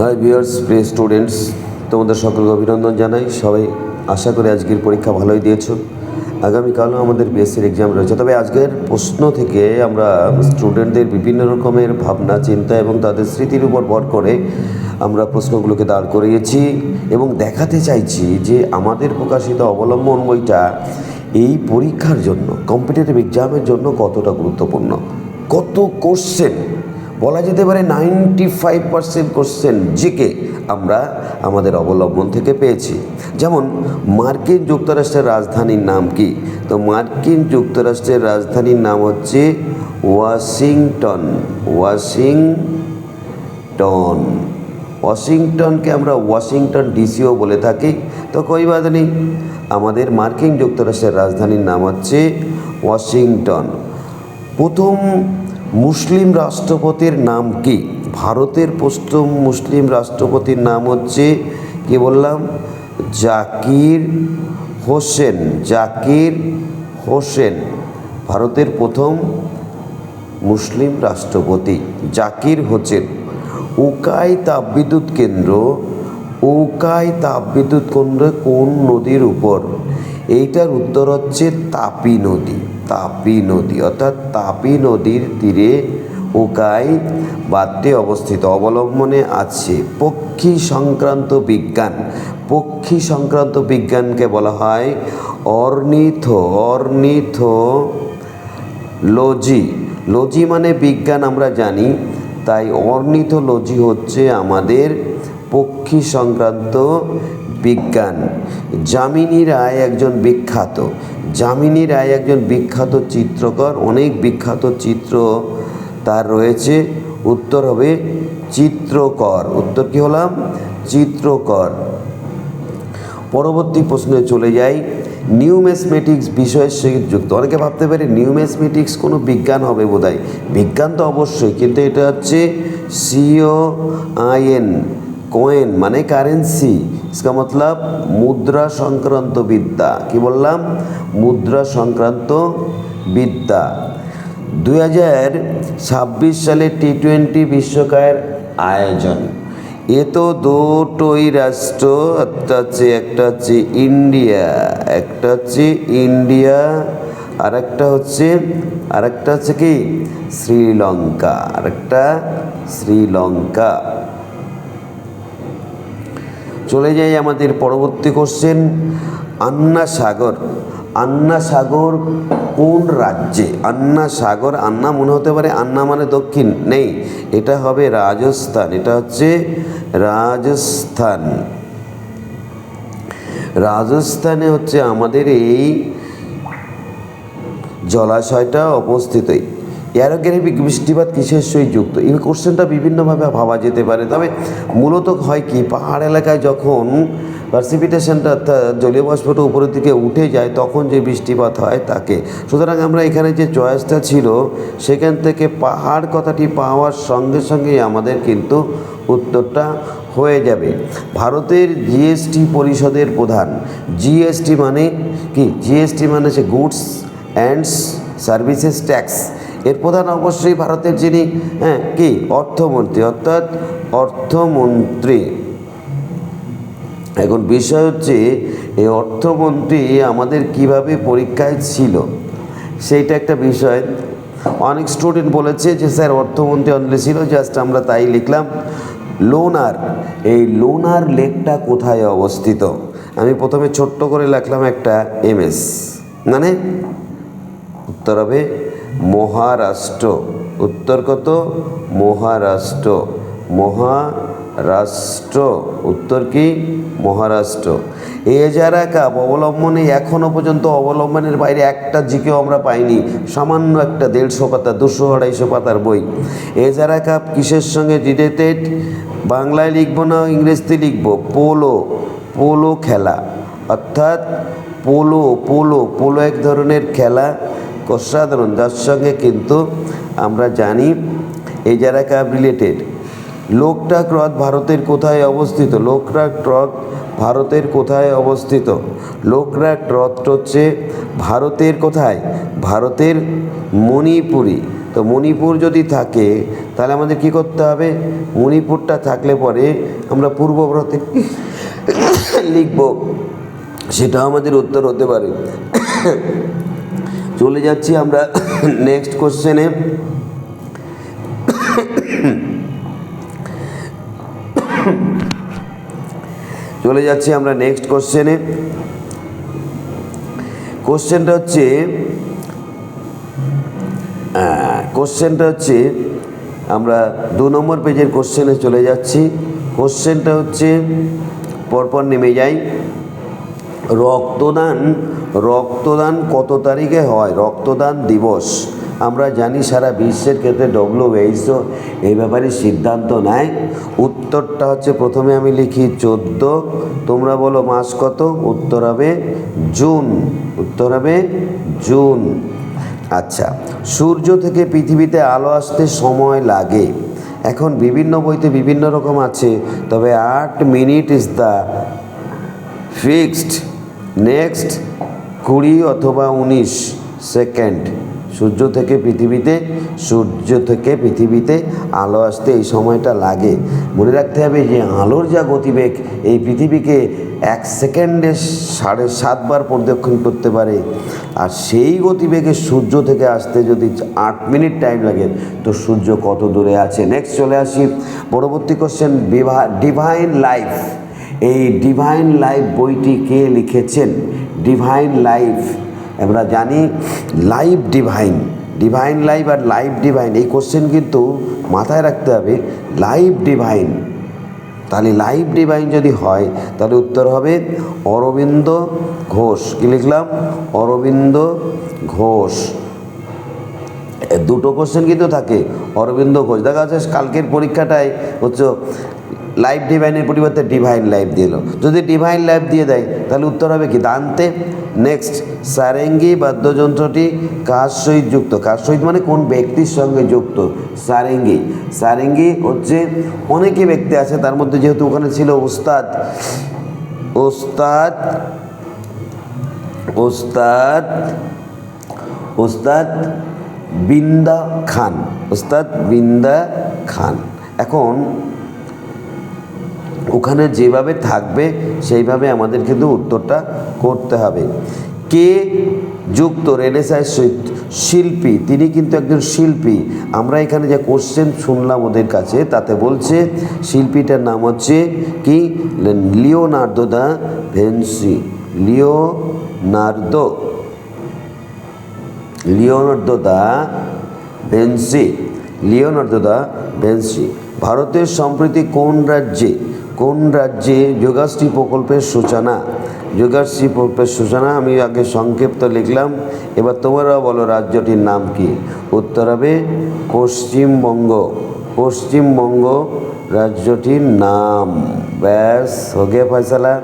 Hi viewers প্রিয় students তোমাদের সকলকে অভিনন্দন জানাই। সবাই আশা করি আজকের পরীক্ষা ভালোই দিয়েছ। আগামীকালও আমাদের বিএসসির এক্সাম রয়েছে। তবে আজকের প্রশ্ন থেকে আমরা স্টুডেন্টদের বিভিন্ন রকমের ভাবনা, চিন্তা এবং তাদের স্মৃতির উপর ভর করে আমরা প্রশ্নগুলোকে দাঁড় করিয়েছি এবং দেখাতে চাইছি যে আমাদের প্রকাশিত অবলম্বন বইটা এই পরীক্ষার জন্য কম্পিটিটিভ এক্সামের জন্য কতটা গুরুত্বপূর্ণ? কত কোশ্চেন বলা যেতে পারে ninety five percent question GK আমরা আমাদের অবলম্বন থেকে পেয়েছি। যেমন, মার্কিন যুক্তরাষ্ট্রের রাজধানীর নাম কি? তো মার্কিন যুক্তরাষ্ট্রের রাজধানীর নাম হচ্ছে ওয়াশিংটন ওয়াশিংটন। ওয়াশিংটনকে আমরা ওয়াশিংটন ডিসিও বলে থাকি। তো কই বাদ নেই আমাদের মার্কিন যুক্তরাষ্ট্রের রাজধানীর নাম হচ্ছে ওয়াশিংটন। প্রথম মুসলিম রাষ্ট্রপতির নাম কি? ভারতের প্রথম মুসলিম রাষ্ট্রপতির নাম হচ্ছে, কি বললাম? জাকির হোসেন জাকির হোসেন, ভারতের প্রথম মুসলিম রাষ্ট্রপতি। জাকির হোসেন, উকাই তাপবিদ্যুৎ কেন্দ্র, উকাই তাপবিদ্যুৎ কেন্দ্র কোন নদীর উপর? এইটার উত্তর হচ্ছে তাপি নদী তাপি নদী। অর্থাৎ তাপি নদীর তীরে উকাই বাদটি অবস্থিত, অবলম্বনে আছে পক্ষী সংক্রান্ত বিজ্ঞান। পক্ষী সংক্রান্ত বিজ্ঞানকে বলা হয় অর্নিথ অর্নিথ লজি লজি মানে বিজ্ঞান আমরা জানি, তাই অর্নিথোলজি হচ্ছে আমাদের পক্ষী সংক্রান্ত বিজ্ঞান। যামিনী রায় একজন বিখ্যাত। যামিনী রায় একজন বিখ্যাত চিত্রকর, অনেক বিখ্যাত চিত্র তার রয়েছে। উত্তর হবে চিত্রকর। উত্তর কি হলাম? চিত্রকর। পরবর্তী প্রশ্নে চলে যাই। নিউমেসমেটিক্স বিষয়ের সহিত যুক্ত। অনেকে ভাবতে পারে নিউমেসমেটিক্স কোনো বিজ্ঞান হবে বোধহয়। বিজ্ঞান তো অবশ্যই, কিন্তু এটা হচ্ছে সিও আইএন কয়েন মানে কারেন্সি इसका मतलब মুদ্রা সংক্রান্ত বিদ্যা কি বললাম মুদ্রা সংক্রান্ত বিদ্যা দুই হাজার ছাব্বিশ সালে টি টোয়েন্টি বিশ্বকাপের আয়োজন এ তো দুটোই রাষ্ট্র একটা হচ্ছে একটা হচ্ছে ইন্ডিয়া একটা হচ্ছে ইন্ডিয়া আর একটা হচ্ছে আর একটা হচ্ছে কি শ্রীলঙ্কা আর একটা শ্রীলঙ্কা চলে যাই আমাদের পরবর্তী কোশ্চেন আন্না সাগর। আন্না সাগর কোন রাজ্যে? আন্না সাগর, আন্না মনে হতে পারে আন্না মানে দক্ষিণ। নেই, এটা হবে রাজস্থান, এটা হচ্ছে রাজস্থান। রাজস্থানে হচ্ছে আমাদের এই জলাশয়টা অবস্থিতই এয়ারোগ্রাফিক বৃষ্টিপাত কিসের সহিত যুক্ত? এই কোশ্চেনটা বিভিন্নভাবে ভাবা যেতে পারে। তবে মূলত হয় কি, পাহাড় এলাকায় যখন পার্সিপিটেশনটা জলীয় বাষ্পটা উপরের দিকে উঠে যায়, তখন যে বৃষ্টিপাত হয় তাকে। সুতরাং আমরা এখানে যে চয়েসটা ছিল, সেখান থেকে পাহাড় কথাটি পাওয়ার সঙ্গে সঙ্গেই আমাদের কিন্তু উত্তরটা হয়ে যাবে। ভারতের জিএসটি পরিষদের প্রধান। জিএসটি মানে কি? জিএসটি মানে হচ্ছে গুডস অ্যান্ড সার্ভিসেস ট্যাক্স এর প্রধান অবশ্যই ভারতের যিনি হ্যাঁ কি? অর্থমন্ত্রী, অর্থাৎ অর্থমন্ত্রী। এখন বিষয় হচ্ছে, এই অর্থমন্ত্রী আমাদের কীভাবে পরীক্ষায় ছিল? সেইটা একটা বিষয়। অনেক স্টুডেন্ট বলেছে যে, স্যার, অর্থমন্ত্রী অনলি ছিল জাস্ট আমরা তাই লিখলাম। লোনার, এই লোনার লেকটা কোথায় অবস্থিত? আমি প্রথমে ছোট্ট করে লিখলাম একটা এমএস মানে উত্তর হবে মহারাষ্ট্র। উত্তর কত? মহারাষ্ট্র। মহারাষ্ট্র। উত্তর কি? মহারাষ্ট্র। এজারা কাপ, অবলম্বনে এখনও পর্যন্ত অবলম্বনের বাইরে একটা জিকেও আমরা পাইনি। সামান্য একটা দেড়শো পাতা, দুশো আড়াইশো পাতার বই। এ এজারা কাপ, কিসের সঙ্গে রিলেটেড? বাংলায় লিখব না ইংরেজিতে লিখব? পোলো পোলো খেলা। অর্থাৎ পোলো পোলো পোলো এক ধরনের খেলা। অসাধারণ যার সঙ্গে কিন্তু আমরা জানি এই যারা রিলেটেড লোকটাক হ্রদ ভারতের কোথায় অবস্থিত? লোকটাক হ্রদ ভারতের কোথায় অবস্থিত? লোকটাক হ্রদটা হচ্ছে ভারতের কোথায়? ভারতের মণিপুরি। তো মণিপুর যদি থাকে, তাহলে আমাদের কি করতে হবে? মণিপুরটা থাকলে পরে আমরা পূর্ব ভারতে লিখব। সেটা আমাদের উত্তর হতে পারে। চলে যাচ্ছি আমরা নেক্সট কোশ্চেনে চলে যাচ্ছি আমরা নেক্সট কোশ্চেনে কোশ্চেনটা হচ্ছে কোশ্চেনটা হচ্ছে, আমরা দু নম্বর পেজের কোশ্চেনে চলে যাচ্ছি। কোশ্চেনটা হচ্ছে, পরপর নেমে যাই। রক্তদান রক্তদান কত তারিখে হয়? রক্তদান দিবস। আমরা জানি সারা বিশ্বের ক্ষেত্রে ডব্লিউএইচও এই ব্যাপারে সিদ্ধান্ত নেয়। উত্তরটা হচ্ছে প্রথমে আমি লিখি চোদ্দ, তোমরা বলো মাস কত? উত্তর হবে জুন। উত্তর হবে জুন। আচ্ছা সূর্য থেকে পৃথিবীতে আলো আসতে সময় লাগে। এখন বিভিন্ন বইতে বিভিন্ন রকম আছে, তবে আট minute is the fixed next কুড়ি অথবা উনিশ সেকেন্ড। সূর্য থেকে পৃথিবীতে, সূর্য থেকে পৃথিবীতে আলো আসতে এই সময়টা লাগে। মনে রাখতে হবে যে আলোর যা গতিবেগ, এই পৃথিবীকে এক সেকেন্ডে সাড়ে সাতবার প্রদক্ষিণ করতে পারে। আর সেই গতিবেগে সূর্য থেকে আসতে যদি আট মিনিট টাইম লাগে, তো সূর্য কত দূরে আছে? নেক্সট চলে আসি। পরবর্তী কোশ্চেন ডিভাইন লাইফ এই ডিভাইন লাইফ বইটি কে লিখেছেন? ডিভাইন লাইফ আমরা জানি লাইভ ডিভাইন ডিভাইন লাইফ আর লাইভ ডিভাইন এই কোশ্চেন কিন্তু মাথায় রাখতে হবে লাইভ ডিভাইন তাহলে লাইভ ডিভাইন যদি হয়, তাহলে উত্তর হবে অরবিন্দ ঘোষ। কি লিখলাম? অরবিন্দ ঘোষ। দুটো কোশ্চেন কিন্তু থাকে, অরবিন্দ ঘোষ। দেখা যাচ্ছে কালকের পরীক্ষাটায় হচ্ছে লাইভ ডিভাইনের পরিবর্তে ডিভাইন লাইভ দিল যদি ডিভাইন লাইভ দিয়ে দেয়, তাহলে উত্তর হবে কি? দান্তে। নেক্সট সারেঙ্গি বাদ্যযন্ত্রটি কার সহিত যুক্ত? কার সহিত মানে কোন ব্যক্তির সঙ্গে যুক্ত? সারেঙ্গি। সারেঙ্গি হচ্ছে অনেকে ব্যক্তি আছে, তার মধ্যে যেহেতু ওখানে ছিল ওস্তাদ। ওস্তাদ ওস্তাদ ওস্তাদ বিন্দা খান। ওস্তাদ বিন্দা খান। এখন ওখানে যেভাবে থাকবে, সেইভাবে আমাদের কিন্তু উত্তরটা করতে হবে। কে যুক্ত রেনেসাঁর শিল্পী, তিনি কিন্তু একজন শিল্পী। আমরা এখানে যে কোশ্চেন শুনলাম ওদের কাছে, তাতে বলছে শিল্পীটার নাম হচ্ছে কি? Leonardo da Vinci Leonardo. Leonardo da Vinci Leonardo da Vinci ভারতের সম্প্রতি কোন রাজ্যে? কোন রাজ্যে যোগাশ্রী প্রকল্পের সূচনা? যোগাশ্রী প্রকল্পের সূচনা, আমি আগে সংক্ষিপ্ত লিখলাম, এবার তোমরাও বলো রাজ্যটির নাম কি? উত্তর হবে পশ্চিমবঙ্গ। পশ্চিমবঙ্গ রাজ্যটির নাম। ব্যাস হোগে ফয়সালা।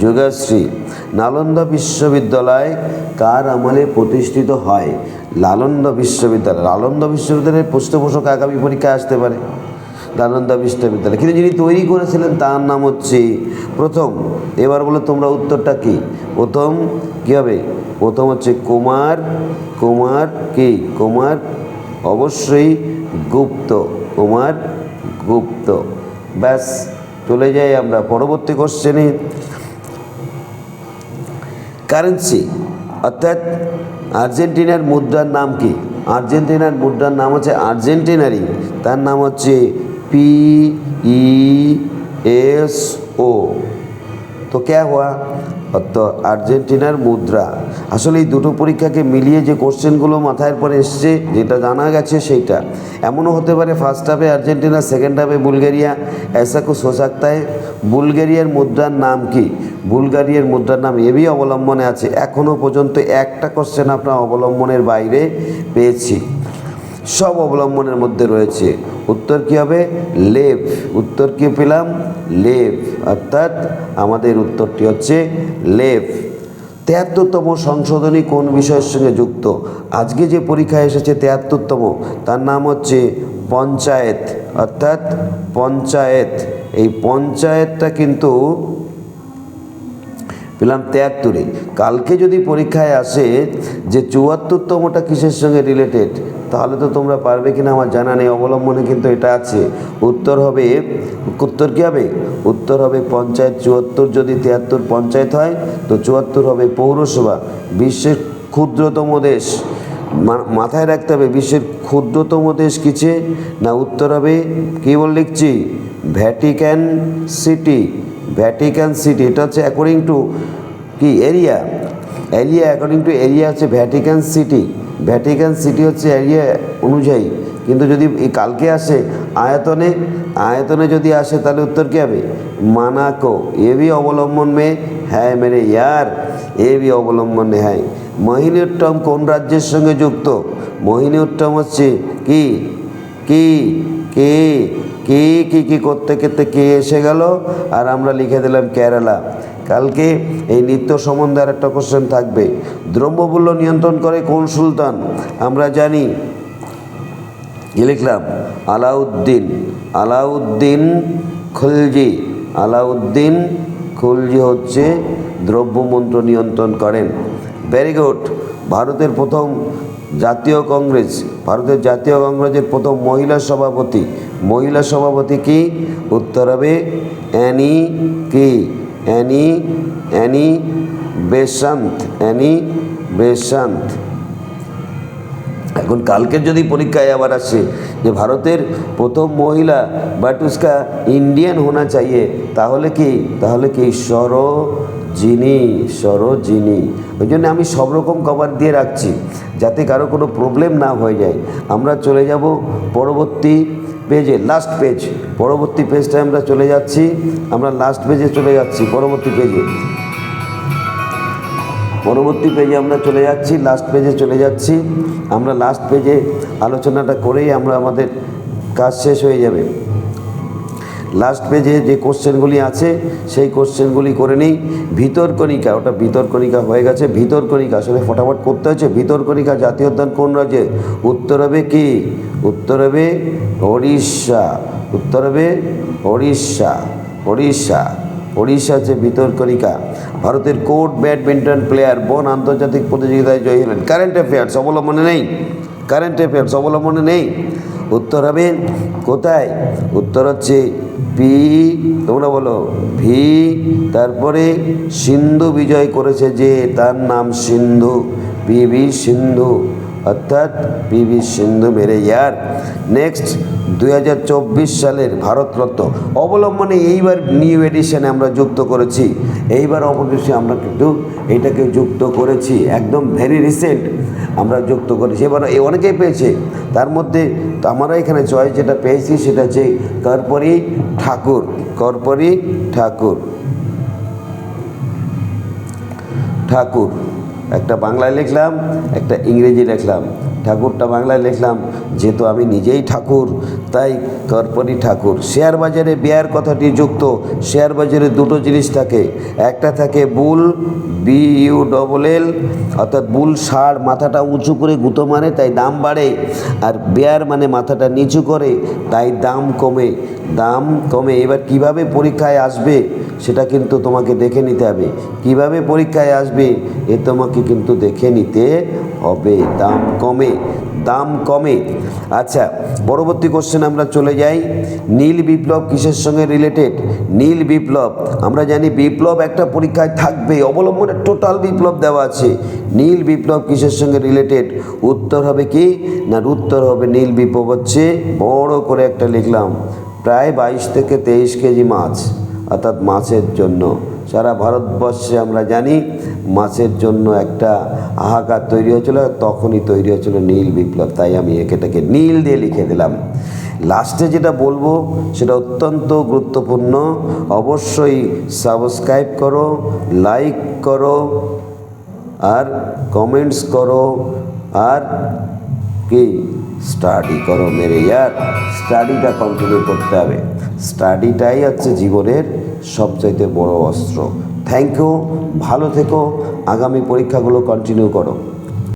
যোগাশ্রী, নালন্দা বিশ্ববিদ্যালয় কার আমলে প্রতিষ্ঠিত হয়? লালন্দা বিশ্ববিদ্যালয়। লালন্দা বিশ্ববিদ্যালয়ের পৃষ্ঠপোষক আগামী পরীক্ষায় আসতে পারে। নালন্দা বিশ্ববিদ্যালয়। কিন্তু যিনি তৈরি করেছিলেন, তার নাম হচ্ছে প্রথম। এবার বলো তোমরা উত্তরটা কি? প্রথম কী হবে? প্রথম হচ্ছে কুমার কুমার কি? কুমার অবশ্যই গুপ্ত, কুমার গুপ্ত। ব্যাস, চলে যাই আমরা পরবর্তী কোশ্চেনে কারেন্সি অর্থাৎ আর্জেন্টিনার মুদ্রার নাম কি? আর্জেন্টিনার মুদ্রার নাম হচ্ছে আর্জেন্টিনারি, তার নাম হচ্ছে পি ই এস ও তো কে হওয়া অর্থ আর্জেন্টিনার মুদ্রা আসলে এই দুটো পরীক্ষাকে মিলিয়ে যে কোশ্চেনগুলো মাথায় পরে এসছে যেটা জানা গেছে সেইটা এমনও হতে পারে ফার্স্ট হাফে আর্জেন্টিনা সেকেন্ড হাফে বুলগেরিয়া ऐसा कुछ हो सकता है বুলগেরিয়ার মুদ্রার নাম কি বুলগারিয়ার মুদ্রার নাম এবি অবলম্বনে আছে এখনও পর্যন্ত একটা কোশ্চেন আপনার অবলম্বনের বাইরে পেয়েছি সব অবলম্বনের মধ্যে রয়েছে উত্তর কী হবে? লেভ। উত্তর কী পেলাম? লেভ। অর্থাৎ আমাদের উত্তরটি হচ্ছে লেভ। তেহাত্তরতম সংশোধনী কোন বিষয়ের সঙ্গে যুক্ত? আজকে যে পরীক্ষায় এসেছে তেহাত্তরতম, তার নাম হচ্ছে পঞ্চায়েত। অর্থাৎ পঞ্চায়েত। এই পঞ্চায়েতটা কিন্তু পেলাম তেহাত্তরে। কালকে যদি পরীক্ষায় আসে যে চুয়াত্তরতমটা কিসের সঙ্গে রিলেটেড তাহলে তো তোমরা পারবে কিনা আমার জানা নেই, অবলম্বনে কিন্তু এটা আছে। উত্তর হবে, উত্তর কী হবে? উত্তর হবে পঞ্চায়েত চুয়াত্তর, যদি তিয়াত্তর পঞ্চায়েত হয়, তো চুয়াত্তর হবে পৌরসভা, বিশ্বের ক্ষুদ্রতম দেশ। মাথায় রাখতে হবে, বিশ্বের ক্ষুদ্রতম দেশ কিছে না উত্তর হবে, কী বল লিখছি? ভ্যাটিক্যান সিটি ভ্যাটিক্যান সিটি, এটা হচ্ছে অ্যাকর্ডিং টু কি, area? Area according to area হচ্ছে ভ্যাটিক্যান সিটি। ভ্যাটিক্যান সিটি হচ্ছে এরিয়া অনুযায়ী। কিন্তু যদি কালকে আসে, আয়তনে আয়তনে যদি আসে, তাহলে উত্তর কী হবে? মানাকো। এ भी অবলম্বন মে হ্যাঁ মেরে ইয়ার। এ भी অবলম্বন মে হ্যাঁ মোহিনীউত্তম কোন রাজ্যের সঙ্গে যুক্ত? মোহিনীউত্তম হচ্ছে কি? কি? কে? কে? কি? কি? করতে করতে কে এসে গেল? আর আমরা লিখে দিলাম কেরালা। কালকে এই নৃত্য সম্বন্ধে আর একটা কোশ্চেন থাকবে। দ্রব্যমূল্য নিয়ন্ত্রণ করে কোন সুলতান? আমরা জানি লিখলাম? আলাউদ্দিন আলাউদ্দিন খুলজি আলাউদ্দিন খুলজি হচ্ছে দ্রব্যমন্ত্র নিয়ন্ত্রণ করেন। ভেরি গুড ভারতের প্রথম জাতীয় কংগ্রেস, ভারতের জাতীয় কংগ্রেসের প্রথম মহিলা সভাপতি। মহিলা সভাপতি কি? উত্তর হবে অ্যানি কি? Annie Annie Besant Annie Besant এখন কালকের যদি পরীক্ষায় আবার আসে যে ভারতের প্রথম মহিলা বাটুস্কা ইন্ডিয়ান হোনা চাইয়ে, তাহলে কি তাহলে কি সরোজিনী সরোজিনী ওই জন্য আমি সব রকম কভার দিয়ে রাখছি, যাতে কারও কোনো প্রবলেম না হয়ে যায়। আমরা চলে যাব পরবর্তী পেজে লাস্ট পেজ পরবর্তী পেজটায় আমরা চলে যাচ্ছি, আমরা লাস্ট পেজে চলে যাচ্ছি, পরবর্তী পেজে পরবর্তী পেজে আমরা চলে যাচ্ছি লাস্ট পেজে চলে যাচ্ছি। আমরা লাস্ট পেজে আলোচনাটা করেই আমরা আমাদের কাজ শেষ হয়ে যাবে। লাস্ট পেজে যে কোশ্চেনগুলি আছে, সেই কোশ্চেনগুলি করে নিই। ভিতরকণিকা, ওটা ভিতরকণিকা হয়ে গেছে। ভিতরকণিকা, আসলে ফটাফট করতে হচ্ছে ভিতরকণিকা জাতীয় উদ্যান কোন রাজ্যে? উত্তর হবে কি? উত্তর হবে ওড়িশা। উত্তর হবে ওড়িশা। ওড়িশা। ওড়িশা হচ্ছে ভিতরকণিকা। ভারতের কোর্ট ব্যাডমিন্টন প্লেয়ার বন আন্তর্জাতিক প্রতিযোগিতায় জয়ী হলেন। কারেন্ট অ্যাফেয়ার্স অবলম্বনে নেই। কারেন্ট অ্যাফেয়ার্স অবলম্বনে নেই। উত্তর হবে কোথায়? উত্তর হচ্ছে পি তোমরা বলো, ভি, তারপরে সিন্ধু বিজয় করেছে যে, তার নাম সিন্ধু, পি ভি সিন্ধু। অর্থাৎ পি ভি সিন্ধু মেরে ইয়ার। নেক্সট দু হাজার চব্বিশ সালের ভারতরত্ন। অবলম্বনে এইবার নিউ এডিশনে আমরা যুক্ত করেছি। এইবার অবশ্যই আমরা কিন্তু এটাকে যুক্ত করেছি। একদম ভেরি রিসেন্ট আমরা যুক্ত করেছি। এবার অনেকেই পেয়েছে। তার মধ্যে আমরা এখানে চয়েস যেটা পেয়েছি সেটা হচ্ছে কর্পরি ঠাকুর কর্পরি ঠাকুর ঠাকুর একটা বাংলায় লিখলাম একটা ইংরেজি লিখলাম। ঠাকুরটা বাংলায় লিখলাম যেহেতু আমি নিজেই ঠাকুর, তাই কর্পরি ঠাকুর। শেয়ার বাজারে বেয়ার কথাটি যুক্ত, শেয়ার বাজারে দুটো জিনিস থাকে। একটা থাকে bull, B U double L, অর্থাৎ বুল ষাঁড় মাথাটা উঁচু করে গুঁতো মারে তাই দাম বাড়ে। আর বেয়ার মানে মাথাটা নিচু করে, তাই দাম কমে। দাম কমে, এবার কীভাবে পরীক্ষায় আসবে, সেটা কিন্তু তোমাকে দেখে নিতে হবে। কীভাবে পরীক্ষায় আসবে, এ তোমাকে কিন্তু দেখে নিতে হবে। দাম কমে। দাম কমে। আচ্ছা পরবর্তী কোশ্চেন আমরা চলে যাই। নীল বিপ্লব কিসের সঙ্গে রিলেটেড নীল বিপ্লব, আমরা জানি বিপ্লব একটা পরীক্ষায় থাকবে অবলম্বনে টোটাল বিপ্লব দেওয়া আছে। নীল বিপ্লব কিসের সঙ্গে রিলেটেড উত্তর হবে কি? না, উত্তর হবে নীল বিপ্লব হচ্ছে বড় করে একটা লিখলাম। প্রায় বাইশ থেকে তেইশ কেজি মাছ, অর্থাৎ মাছের জন্য। সারা ভারতবর্ষে আমরা জানি মাছের জন্য একটা হাহাকার তৈরি হয়েছিল, তখনই তৈরি হয়েছিল নীল বিপ্লব। তাই আমি একেটাকে নীল দিয়ে লিখে দিলাম। লাস্টে যেটা বলব, সেটা অত্যন্ত গুরুত্বপূর্ণ। অবশ্যই সাবস্ক্রাইব করো, লাইক করো, আর কমেন্টস করো, আর কি? স্টাডি করো মেরে ইয়ার। স্টাডিটা কন্টিনিউ করতে হবে। স্টাডিটাই হচ্ছে জীবনের সবচাইতে বড় অস্ত্র। থ্যাংক ইউ ভালো থেকো, আগামী পরীক্ষাগুলো কন্টিনিউ করো।